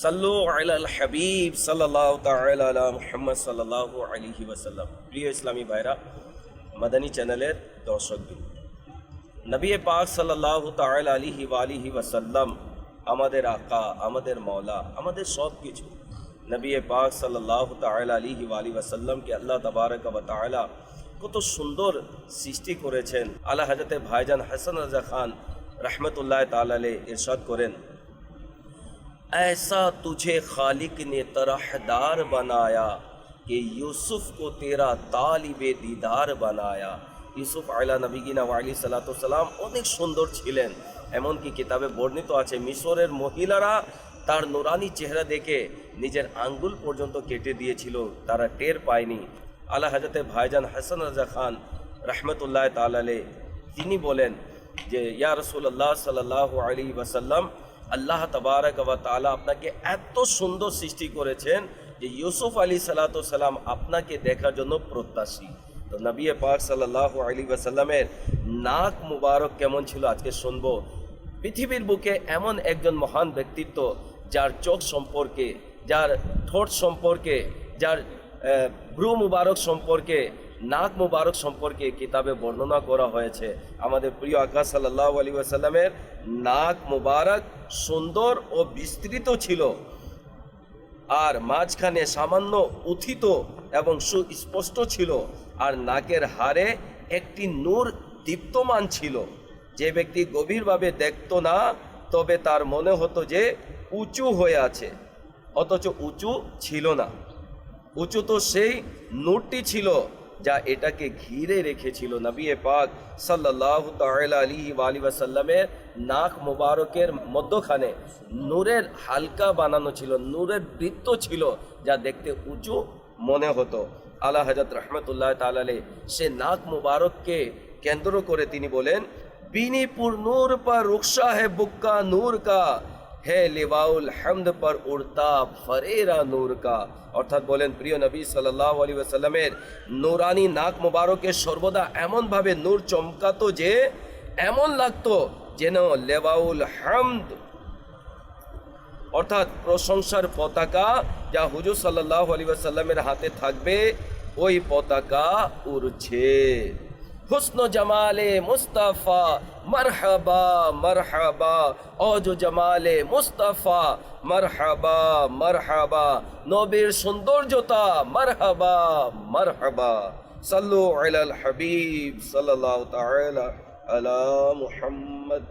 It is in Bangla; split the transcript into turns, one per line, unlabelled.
সাল্লু আলাল হাবিব সাল্লাল্লাহু তাআলা আলা মুহাম্মদ সাল্লাল্লাহু আলাইহি ওয়াসাল্লাম। প্রিয় ইসলামী ভাইরা, মাদানী চ্যানেলের দর্শকবৃন্দ নবী পাক সাল্লাল্লাহু তাআলা আলাইহি ওয়ালিহি ওয়াসাল্লাম, আমাদের আকা, আমাদের মওলা, আমাদের সব কিছু নবী পাক সাল্লাল্লাহু তাআলা আলাইহি ওয়ালিহি ওয়াসাল্লামকে আল্লাহ তাবারক তাআলা কত সুন্দর সৃষ্টি করেছেন। আলা হযরতে ভাইজান হাসান রাজা খান রহমতুল্লাহ আলাইহি ইরশাদ করেন। ऐसा तुझे खालिक ने तरहदार बनाया कि यूसुफ को तेरा तालिब दीदार बनाया ইউসুফ আয়লা নবীগিনা আলী সালাতাম অনেক সুন্দর ছিলেন এমনকি কিতাবে বর্ণিত আছে মিশরের মহিলারা তার নোরানি চেহারা দেখে নিজের আঙ্গুল পর্যন্ত কেটে দিয়েছিল তারা টের পায়নি আল্লাহ হাজরতে ভাইজান হাসান রাজা খান রহমতুল্লাহ তালালে তিনি বলেন যে ইয়া রসুল্লাহ সাল্লাহ আলী ওয়াসাল্লাম আল্লাহ তবারক তাআলা আপনাকে এত সুন্দর সৃষ্টি করেছেন যে ইউসুফ আলী সালাম আপনাকে দেখার জন্য প্রত্যাশী। তো নবী পাক সাল্লাহ আলী ওয়াসাল্লামের নাক মুবারক কেমন ছিল আজকে শুনব। পৃথিবীর বুকে এমন একজন মহান ব্যক্তিত্ব যার চোখ সম্পর্কে, যার ঠোঁট সম্পর্কে, যার ভ্রু মুবারক সম্পর্কে নাক মুবারক সম্পর্কে কিতাবে বর্ণনা করা হয়েছে। আমাদের প্রিয় আকাশ সাল্লাহ আলী ওয়াসাল্লামের নাক মুবারক সুন্দর ও বিস্তৃত ছিল। আর মাঝখানে সামান্য উথিত এবং সুস্পষ্ট ছিল। আর নাকের হারে একটি নূর দীপ্তমান ছিল। যে ব্যক্তি গভীরভাবে দেখত না, তবে তার মনে হতো যে উঁচু হয়ে আছে। অথচ উঁচু ছিল না। উঁচু তো সেই নূরটি ছিল। যা এটাকে ঘিরে রেখেছিল নবী পাক সাল্লাহ তাআলা আলী আলী ওয়াসাল্লামের নাক মোবারকের মধ্যখানে নূরের হালকা বানানো ছিল, নূরের বৃত্ত ছিল যা দেখতে উঁচু মনে হতো। আল্লাহ হজরত রহমতুল্লাহ তালালে সে নাক মুবারককে কেন্দ্র করে তিনি বলেন, বিনিপুর নূর পর রুকসা হে বুক্কা নূর কা হে লিবাউল হামদ পর উড়তা ফরেরা নূর কা। অর্থাৎ বলেন, প্রিয় নবী সাল্লাহ আলী ওয়াসাল্লামের নূরানি নাক মুবারকে সর্বদা এমনভাবে নূর চমকাতো যে, এমন লাগতো যেন লেবাউল হামদ। অর্থাৎ প্রশংসার পতাকা যা হুজুর সাল্লাহ আলী ওয়াসাল্লামের হাতে থাকবে, ওই পতাকা উড়ছে। হুসন জামালে মুস্তাফা, মারহাবা মারহাবা। অজ জামালে মুস্তাফা, মারহাবা মারহাবা। নবীর সৌন্দর্যতা, মারহাবা মারহাবা। সাল্লু আলাল হাবিব সাল্লাল্লাহু তাআলা আলা মুহাম্মদ।